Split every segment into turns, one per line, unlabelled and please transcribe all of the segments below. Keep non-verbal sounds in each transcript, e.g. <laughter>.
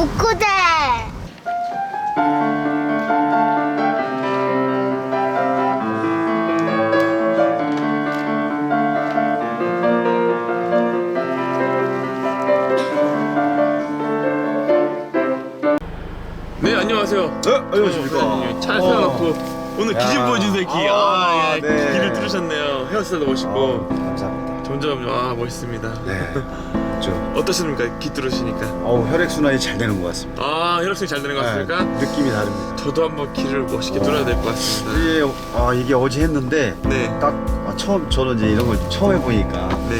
북구대.
네 안녕하세요.
네, 안녕하십니까.
차 세워놓고 오늘 기좀
야.
보여주세요 기.
아,
아, 예.
네.
기를 뚫으셨네요. 헤어스타일도 멋있고
어, 감사합니다.
점점 아 멋있습니다.
네. <laughs> 저,
어떠십니까 기 뚫으시니까?
어우, 혈액순환이 잘 되는 것 같습니다.
아 혈액순이 잘 되는 것 같습니까?
네, 느낌이 다릅니다.
저도 한번 기를 멋있게 뚫어야 될 것 같습니다.
이게, 아, 이게 어제 했는데,
네.
딱, 아, 처음, 저는 이제 이런 걸 처음 해보니까,
네.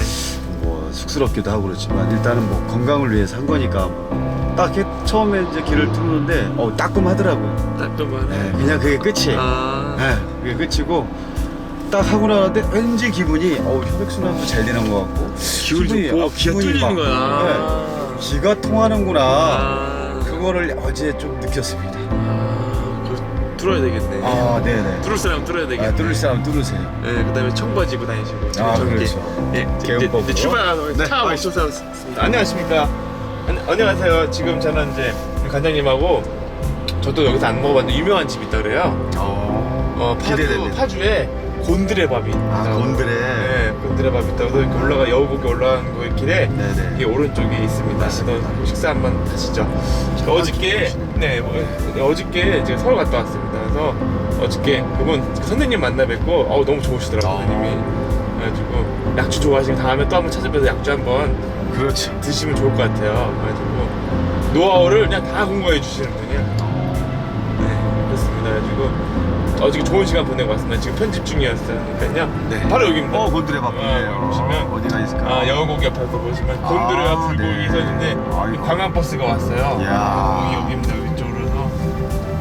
뭐, 쑥스럽기도 하고 그렇지만, 일단은 뭐, 건강을 위해서 한 거니까, 뭐, 딱 해- 처음에 이제 길을 뚫는데, 어우, 따끔하더라고요.
따끔하네.
네, 그냥 그게 끝이에요.
아.
네, 그게 끝이고, 딱 하고 나는데 왠지 기분이 어우 혈액순환도 잘 되는 것 같고
기분이
기분이-
좋고
아,
기가 뚫리는
막,
거야.
네, 기가 통하는구나
아.
그거를 어제 좀 느꼈습니다.
아. 그거 뚫어야 되겠네.
아, 네네.
뚫을 사람 뚫어야 되겠네.
아, 뚫을 사람 뚫으세요.
네, 그다음에 청바지 입고 다니시고.
아. 그렇죠.
예, 이제,
개운법으로.
이제 출발하서
네,
차
가시죠.
모셔서 안녕하십니까. 안, 안녕하세요. 지금 저는 이제 관장님하고 저도 여기서 안 먹어봤는데 유명한 집 있다 그래요.
어,
어, 파주,
기대됩니다.
파주에 곤드레 밥이.
아,
있다고.
곤드레.
네, 곤드레 밥이 있다고 해서 이렇게 올라가 여우고기 올라가는 거 길에
네네.
이게 오른쪽에 있습니다. 그래서 식사 한번 하시죠. 저 어저께
좋으시네.
네 뭐, 어저께 제가 서울 갔다 왔습니다. 그래서 어저께 그분 그 선생님 만나 뵙고 어우 너무 좋으시더라고요
아.
선생님이. 그래가지고 약주 좋아하시면 다음에 또 한번 찾아뵈서 약주 한번
그렇죠.
드시면 좋을 것 같아요. 그래가지고 노하우를 그냥 다 공부해 주시는 분이에요. 네 그렇습니다. 그래가지고 어저께 좋은 시간 보내고 왔습니다. 지금 편집 중이었으니까요.
네.
바로 여기입니다.
어, 곤드레 밥이네요.
어, 보시면
어디가 있을까?
아, 여우고기 옆에서 보시면
아,
곤드레와 불고기
네.
선인데
아이고.
관광 버스가 왔어요.
이야.
여기 여기입니다. 왼쪽으로 해서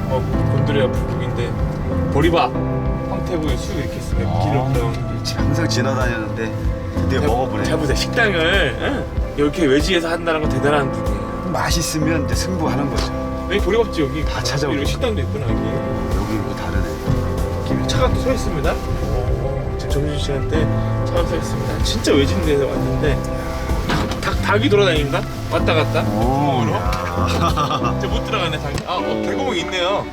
어, 곤드레와 불고기인데 보리밥, 황태구이 수 이렇게 있으면
아.
기름병.
항상 지나다녔는데 드디어 먹어보네.
잘 보세요. 식당을 응? 이렇게 외지에서 한다는 건 대단한 분이에요.
맛있으면 이제 승부하는 거죠.
여기 보리밥집 여기
다 찾아오고.
이런 식당도 있구나 여기.
여기 뭐 다르네.
차가 또 서 있습니다. 오, 지금 점심시간 때 차가 서 있습니다. 진짜 외진 데서 왔는데 닭, 닭이 돌아다닌다? 왔다 갔다?
오,
구멍으로?
야. <laughs>
이제 못 들어가네 닭이. 아, 어, 대구멍 있네요.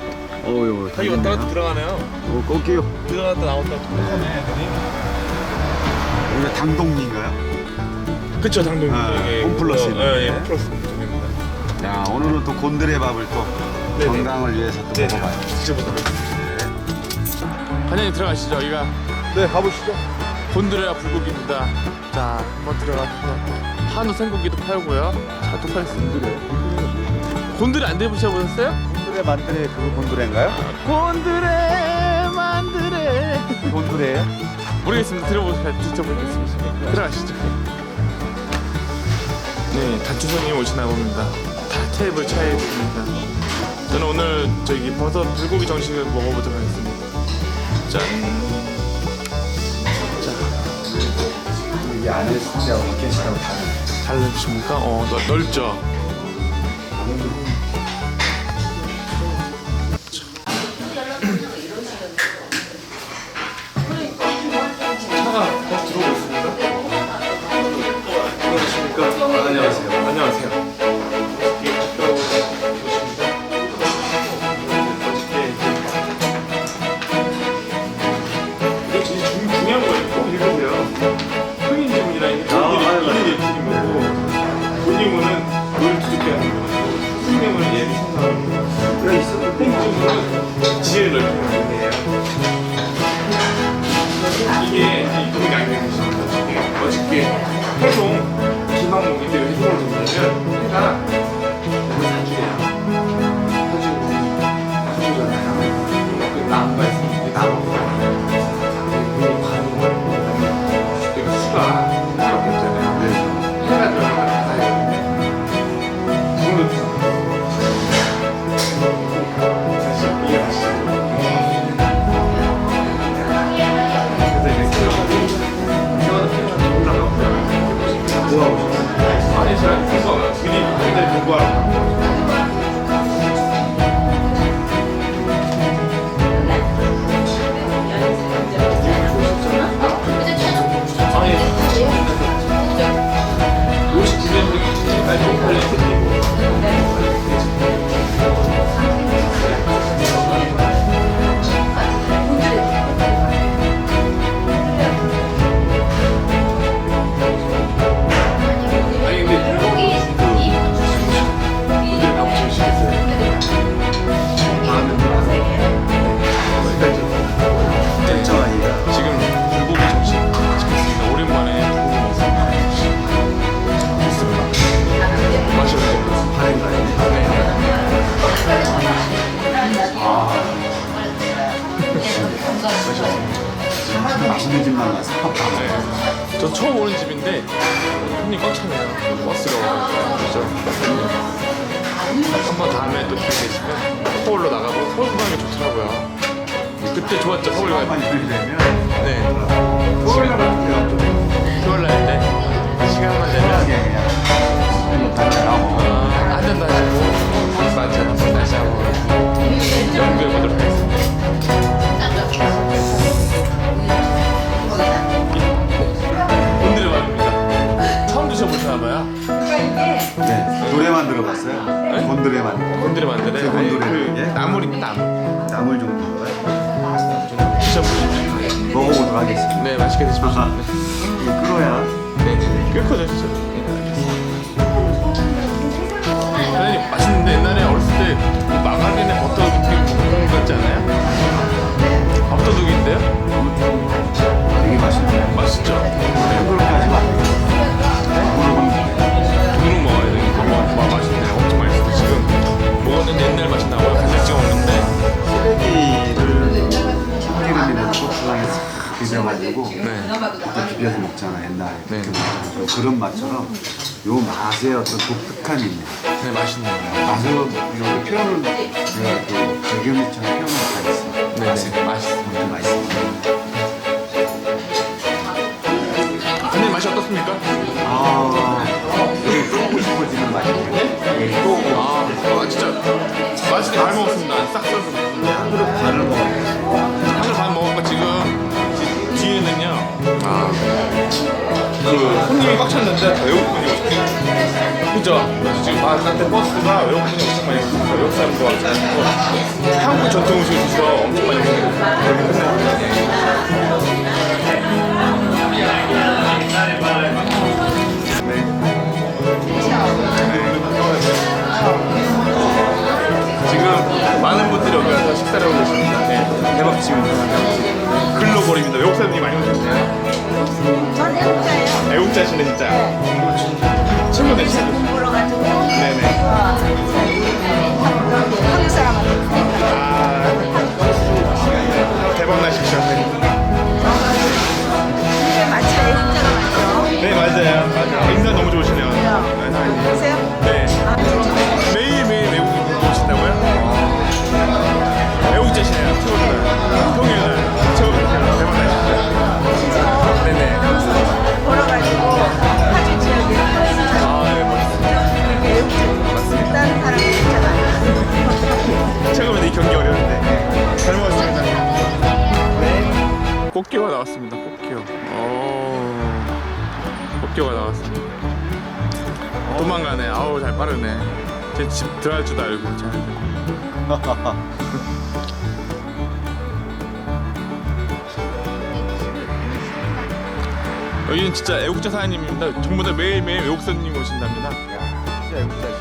어유,
닭이 왔다 갔다 들어가네요.
오, 꺾여요.
들어갔다 나왔다 똑똑하네 애들이.
여기가 당동리인가요?
그쵸 당동
아, 홈플러스
예, 예,
있는데.
홈플러스 쪽입니다.
야, 오늘은 또 곤드레 밥을 또
네네.
건강을 위해서 또
네,
먹어봐요.
하겠습니다. 관장님 들어가시죠. 여기가
네, 가보시죠.
곤드레와 불고기입니다. 자, 한번 들어가서 한우 생고기도 팔고요. 차도 팔수 있는데. 곤드레 안 드셔보셨어요?
곤드레 만드레 그거 곤드레인가요?
곤드레 만드레
곤드레예요?
모르겠습니다. 들어보세요. 드셔보겠습니다. 들어가시죠. 네, 단추 손님 오시나 봅니다. 다 테이블 차에 있습니다. 저는 오늘 저기 버섯 불고기 정식을 먹어보도록 하겠습니다. 짠. 자,
이게 안에 숫자하고 밖에 숫자하고 다르네.
다르십니까? 어, 넓, 넓죠? 차가
지
지는 집만 가서 네. 저 처음 오는 집인데 손님 꽉 차네요. 버스가 그죠? 한번 다음에 또 기회 되시면 서울로 나가고 서울 공항이 좋더라고요. 그때 좋았죠 서울 가면. 네.
소리가
나요. 10월
날인데. 노래만 들어봤어요.
네?
곤드레만
곤드레 만드네.
그 곤드레.
그
예?
나물. 드셔보시죠.
먹어보도록 하겠습니다.
네, 맛있게.
아하. <laughs> 이거 끓어야
네네. 끓고 드시죠. 사장님 맛있는데 옛날에 어렸을 때이 마가린에 버터 넣는
비벼가지고
네.
또 비벼서 먹잖아 옛날에
네.
그렇게 먹잖아. 그런 맛처럼 요 맛의 어떤 독특함이 있네
네, 맛있네요.
맛을 이렇게 표현을 내가 그 배경이처럼 표현을 다 있어
네, 네. 맛있어.
맛있어
선생님 맛이 어떻습니까?
아 이게 또 먹고 싶어지는 맛이네 또
아, 아 진짜 맛이 잘 먹었습니다. 싹 썰 손님이 꽉 찼는데 외국분이 오셨어요. 그죠? 그래서 지금 바깥에 버스가 외국분이 엄청 많이 있습니다. 외국 사람도 와가지고 한국 전통 음식을 드시러 엄청 많이 오고 지금 많은 분들이 여기 와서 식사를 하고 계십니다. 네, 대박집입니다. 글로벌입니다. 외국 사람들이 많이 오셨네요.
전 애국자예요.
애국자시네 진짜. 친구들 친구.
공부를 가지고
네네.
한국 사람한테
아 대박 나십시오. 꽃게가 나왔습니다. 꽃게요. 어, 꽃게가 나왔습니다. 도망가네. 아우 잘 빠르네. 제집 들어갈 줄도 알고 잘. <laughs> 여기는 진짜 애국자 사장님입니다. 전부 다 매일매일 외국 손님 오신답니다.
진짜 애국자지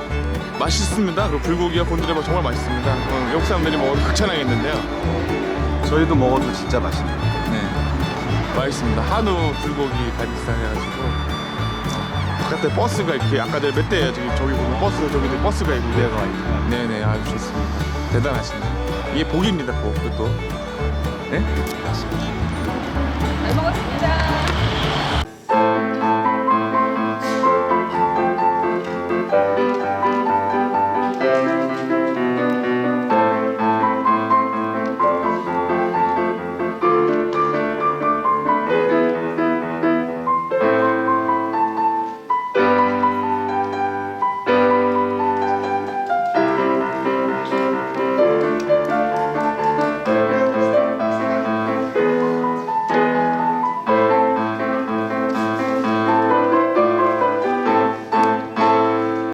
맛있습니다. 그 불고기와 곤드레밥 정말 맛있습니다. 어, 외국 사람들이 먹어도 극찬하겠는데요.
저희도 먹어도 진짜 맛있네요
네. 맛있습니다. 한우 불고기 갈비살 해가지고 바깥에 버스가 이렇게 아까 전에 몇 대예요. 저기 저기 보면 버스 저기 버스가 있고
기대가 있구나
네네 아주 좋습니다. 대단하십니다. 이게 복입니다 복 그것도. 네?
맞습니다